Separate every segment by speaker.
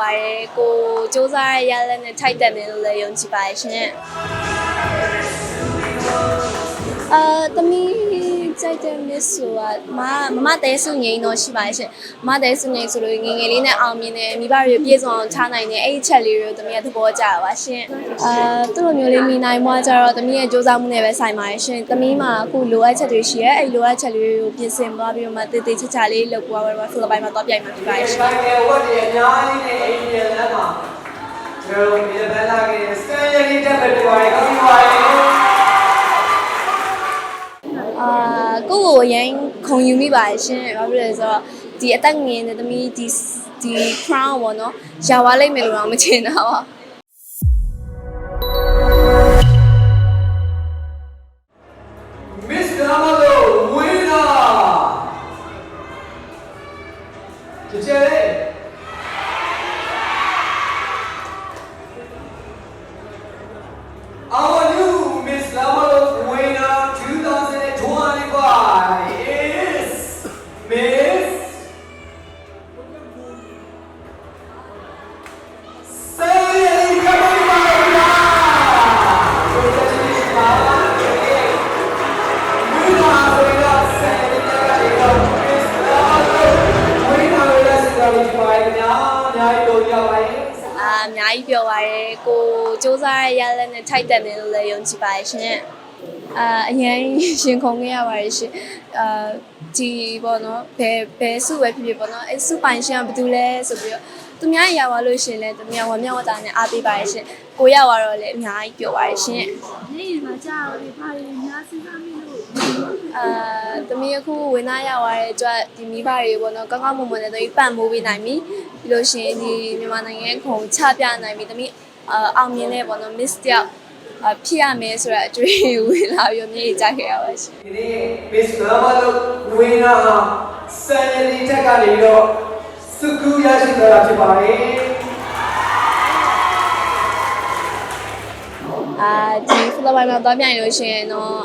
Speaker 1: ပါရယ်ကိုစူးစမ်းရရတဲ့နဲ့ထိုက်တက်မယ်လို့လည်းယုံကြည်ပါတယ်ရှင်အာတမီ ကြိုက်တဲ့ miss ဆိုတာမမမတဲစုငိမ့်တော့ရှိပါတယ်ရှင်မမတဲစုငိမ့်ဆိုလို့ငယ်ငယ်လေးနဲ့အောင်မြင်တယ်မိဘတွေပြေဆုံးအောင်ချနိုင်တယ်အဲ့ဒီချက်လေးတွေကိုတမီးကသဘောကျတာပါရှင်အာသူ့လိုမျိုးလေးမိနိုင်မှကြတော့တမီးရဲ့စူးစမ်းမှုနဲ့ပဲဆိုင်ပါတယ်ရှင်တမီးမှာအခုလိုအပ်ချက်တွေရှိရဲအဲ့လိုအပ်ချက်လေးတွေကိုပြင်ဆင်သွားပြီးတော့မှတည်တည်ချာချာလေးလုပ်သွားပါတော့ဖိလစ်ပိုင်မှာတော့ပြိုင်မှာဖြစ်ပါတယ်ရှင်
Speaker 2: ဘိုင်ရဲ့ဝတ်တွေအများကြီးနဲ့အိန္ဒိယလမ်းမှာကျွန်တော်မြေဘက်လာကစတန်ရည်တက်ပဲပြောရဲကောင်းပါ
Speaker 1: ကိုယ့်ကိုအရင်ခုံယူမိပါတယ်ရှင်ဘာဖြစ်လဲဆိုတော့ဒီအသက်ငယ်တဲ့သမီးဒီဒီ crown ပေါ့နော်ရာဝလိုက်မယ်လို့တော့မချင်တာပါ
Speaker 2: အာ
Speaker 1: အများကြီးပြောပါရယ်ကိုစူးစမ်းရရတဲ့နဲ့ထိုက်တက်မယ်လို့လည်းယုံကြည်ပါတယ်ရှင်အာအရင်ရှင်ခုန်ခဲ့ရပါတယ်ရှင်အာဒီပေါ့နော်ဘယ်ဘယ်စုပဲဖြစ်ဖြစ်ပေါ့နော်အဲစုပိုင်ရှင်ကဘာတူလဲဆိုပြီးတော့သူများရပါလို့ရှင်လဲသူများဝမြောက်ဝတာနဲ့အားပေးပါတယ်ရှင်ကိုရပါတော့လည်းအများကြီးပြောပါတယ်ရှင်
Speaker 3: နေရမှာကြာတော့ဘာတွေများစဉ်းစားမိလို့
Speaker 1: အာ သမီးအခုဝင်သားရသွားတဲ့အတွက်ဒီမိဘတွေပေါ့နော်ကောင်းကောင်းမွန်မွန်နဲ့သမီးပံ့ပိုးပေးနိုင်ပြီပြီးလို့ရှိရင်ဒီမြန်မာနိုင်ငံရဲ့ခုံချပြနိုင်ပြီသမီးအာအောင်မြင်တဲ့ပေါ့နော် miss တယောက်အဖြစ်ရမယ်ဆိုတော့အတွေ့အကြုံဝင်လာပြီးတော့မြေကြီးကြခဲ့ရပါရှင်
Speaker 2: ဒီနေ့ Miss Lamalo winner ဟာစံရည်တက်ကနေပြီးတော့စုကူရရှိသွားတာဖြစ်ပါတယ်
Speaker 1: အာဒီဖလိုပိုင်းမှာတော့ပြိုင်လို့ရှိရင်တော့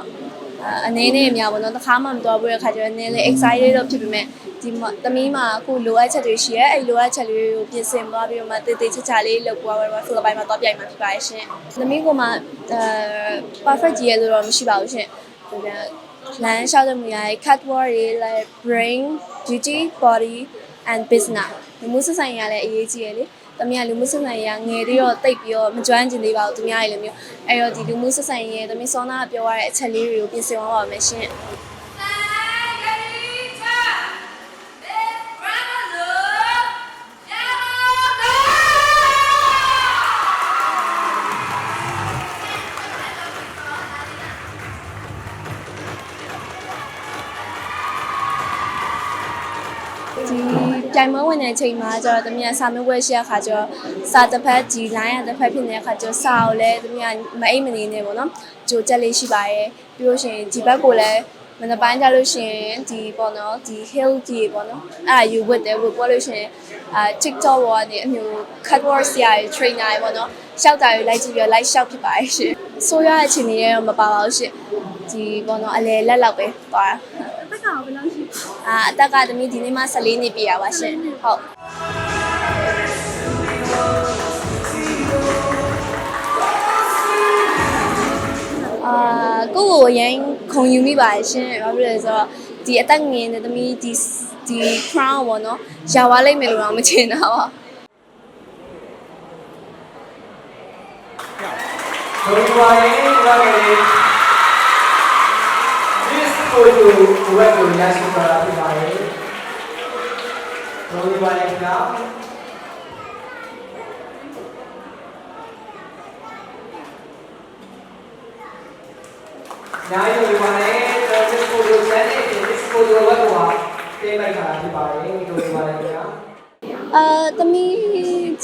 Speaker 1: အာအနေနဲ့အများပေါ့နော်တစ်ခါမှမတော်ဘူးတဲ့ခါကျတော့နည်းနည်း excited တော့ဖြစ်ပေမဲ့ဒီမှာသမီးမှာအခုလိုအပ်ချက်တွေရှိရဲအဲ့လိုအပ်ချက်လေးတွေကိုပြင်ဆင်သွားပြီးတော့မှတည်တည်ချာချာလေးလုပ်သွားပါတော့ဖလိုပိုင်းမှာတော့ပြိုင်မှာဖြစ်ပါရဲ့ရှင်သမီးကမှအဲ perfect ကြီးရလို့တော့မရှိပါဘူးရှင်ဒီကလမ်းလျှောက်တဲ့မူရရဲ့ cat war တွေ like brain beauty body and business ဒီမှုဆက်ဆိုင်ရလည်းအရေးကြီးရလေတမီးကလူမှုဆက်ဆိုင်ရငယ်သေးတော့တိတ်ပြီးတော့မကျွမ်းကျင်သေးပါဘူးသူများတွေလည်းမျိုးအဲ့တော့ဒီလူမှုဆက်ဆိုင်ရတမီးစောနာကပြောရတဲ့အချက်လေးတွေကိုပြင်ဆင်သွားပါမယ်ရှင်ဒီ ပြိုင်ပွဲဝင်တဲ့အချိန်မှာကျတော့တမီးကစာမေးပွဲရှိရခါကျတော့စာတစ်ဖက်ဒီ line ရတစ်ဖက်ဖြစ်နေတဲ့ခါကျတော့စာကိုလည်းတမီးကမအိပ်မနေနဲ့ပေါ့နော်ကြိုချက်လေးရှိပါရဲ့ပြီးလို့ရှိရင်ဒီဘက်ကိုလည်းမနက်ပိုင်းကြလို့ရှိရင်ဒီပေါ့နော်ဒီ hill ကြီးပေါ့နော်အဲ့ဒါယူဝတ်တယ်ဝတ်ပေါ်လို့ရှိရင်အာ TikTok ပေါ်ကနေအမျိုး cut work ဆရာတွေ trainer တွေပေါ့နော်ရှောက်တာတွေလိုက်ကြည့်ပြီးတော့ live ရှောက်ဖြစ်ပါရဲ့ရှင်ဆိုရတဲ့အချိန်တွေတော့မပါပါဘူးရှင်ဒီပေါ့နော်အလဲလက်လောက်ပဲသွားတာ
Speaker 3: အသက်ကဘယ်လောက်ရှိ
Speaker 1: အာအသက်ကသမီးဒီနေ့မှ14နှစ်ပြည့်ရပါရှင်ဟုတ်အာကိုယ့်ကိုအရင်ခုံယူမိပါတယ်ရှင်ဘာဖြစ်လဲဆိုတော့ဒီအသက်ငယ်တဲ့သမီးဒီဒီ crown ပေါ့နော်ရာဝလိုက်မယ်လို့တော့မချင်တာပါ
Speaker 2: ဒုတိယရေးရခဲ့တဲ့ Miss ကိုကိုဝက်ကိုရရှိသွားတာဖြစ်ပါတယ်ဒုတိယရေးကနိုင်ရပါနဲ့တော့ Miss ကိုကိုစတဲ့ Miss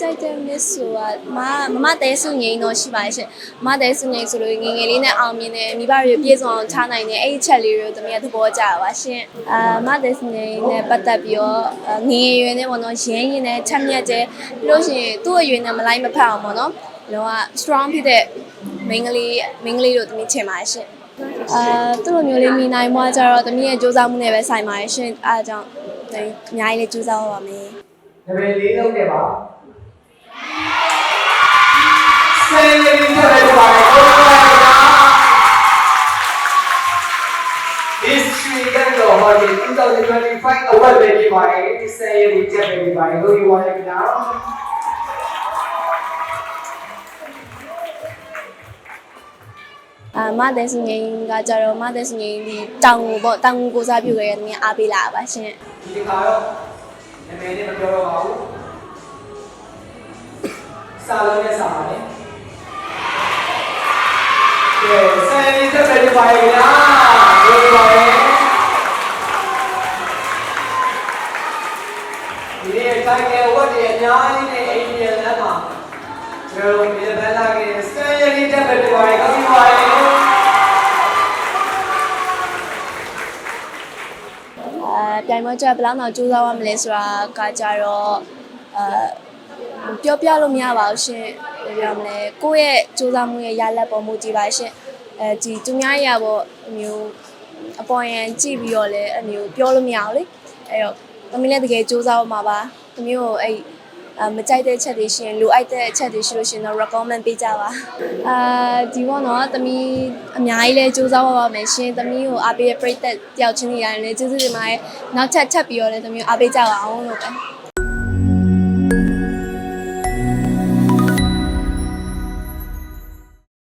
Speaker 2: ကိုကိုဝက်ကိုတင်လိုက်တာဖြစ်ပါတယ်ဒုတိယရေးက
Speaker 1: အာသမီးကြိုက်တဲ့ miss ဆိုတာမမမတဲစုငိမ့်တော့ရှိပါတယ်ရှင်မမတဲစုငိမ့်ဆိုလို့ငယ်ငယ်လေးနဲ့အောင်မြင်တယ်မိဘတွေပြေဆုံးအောင်ချနိုင်တယ်အဲ့ဒီချက်လေးတွေကိုသမီးကသဘောကျတာပါရှင်အာမမတဲစုငိမ့်နဲ့ပတ်သက်ပြီးတော့အာငယ်ငယ်ရွယ်နဲ့ပေါ့နော်ရင်းရင်နဲ့ချက်မြတ်တဲ့ပြီးလို့ရှိရင်သူ့အရွယ်နဲ့မလိုက်မဖက်အောင်ပေါ့နော်လောက strong ဖြစ်တဲ့မိန်းကလေးမိန်းကလေးတို့သမီးချင်ပါတယ်ရှင်အာသူ့လိုမျိုးလေးမိနိုင်မှကြတော့သမီးရဲ့စူးစမ်းမှုနဲ့ပဲဆိုင်ပါတယ်ရှင်အားကြောင့်အများကြီးလေးစူးစမ်းပါမယ်
Speaker 2: နံပါတ်၄လုံးနဲ့ပါ 2025 award ပဲဖြစ်ပါတယ်ဒီဆယ်ရည်ချက်ပဲဖြစ်ပါတယ်လို့ပြောရခင်ဗျာ
Speaker 1: အာမတဲ့စငိန်ကကြတော့မတဲ့စငိန်ဒီတောင်ကိုပေါ့တောင်ကိုကိုစားပြုခဲ့တဲ့နည်းအားပေးလာပါရှင်
Speaker 2: ဒီတစ်ခါတော့နာမည်နဲ့မပြောတော့ပါဘူးစာလုံးနဲ့စာပါလေ ကဲဆယ်ရည်ချက်ပဲဖြစ်ပါတယ်ဗျာလို့ပြောရဲဒီနေ့တိုင်းကဝတ်တွေအများကြီးနဲ့အိန္ဒိယလမ်းမှာကျွန်တော်ဒီဘက်လာကဆယ်ရည်ချက်ပဲဖြစ်ပါတယ်ကောင်းပြီပါတယ်
Speaker 1: အာပြိုင်ပွဲကျဘယ်လောက်တော့စူးစမ်းရမလဲဆိုတာကကြတော့အာပြောပြလို့မရပါဘူးရှင်ဘယ်ပြောမလဲကိုယ့်ရဲ့စူးစမ်းမှုရဲ့ရလက်ပေါ်မူတည်ပါရှင် အဲဒီသူများရပေါ့အမျိုးအပေါ်ယံကြည့်ပြီးတော့လည်းအမျိုးပြောလို့မရဘူးလေအဲ့တော့သမီးလည်းတကယ်စူးစမ်းအောင်ပါပါသမီးကိုအဲ့အမကြိုက်တဲ့ချက်တွေရှင်လိုအပ်တဲ့အချက်တွေရှိလို့ရှင်တော့ recommend ပေးကြပါအာဒီပေါ့နော်သမီးအများကြီးလဲစူးစမ်းပါပါမယ်ရှင်သမီးကိုအားပေးတဲ့ပရိသတ်တယောက်ချင်းစီရတယ်လေကျေးဇူးတင်ပါတယ်နောက်ထပ်ထပ်ပြီးတော့လည်းသမီးကိုအားပေးကြပါအောင်လို့ပဲ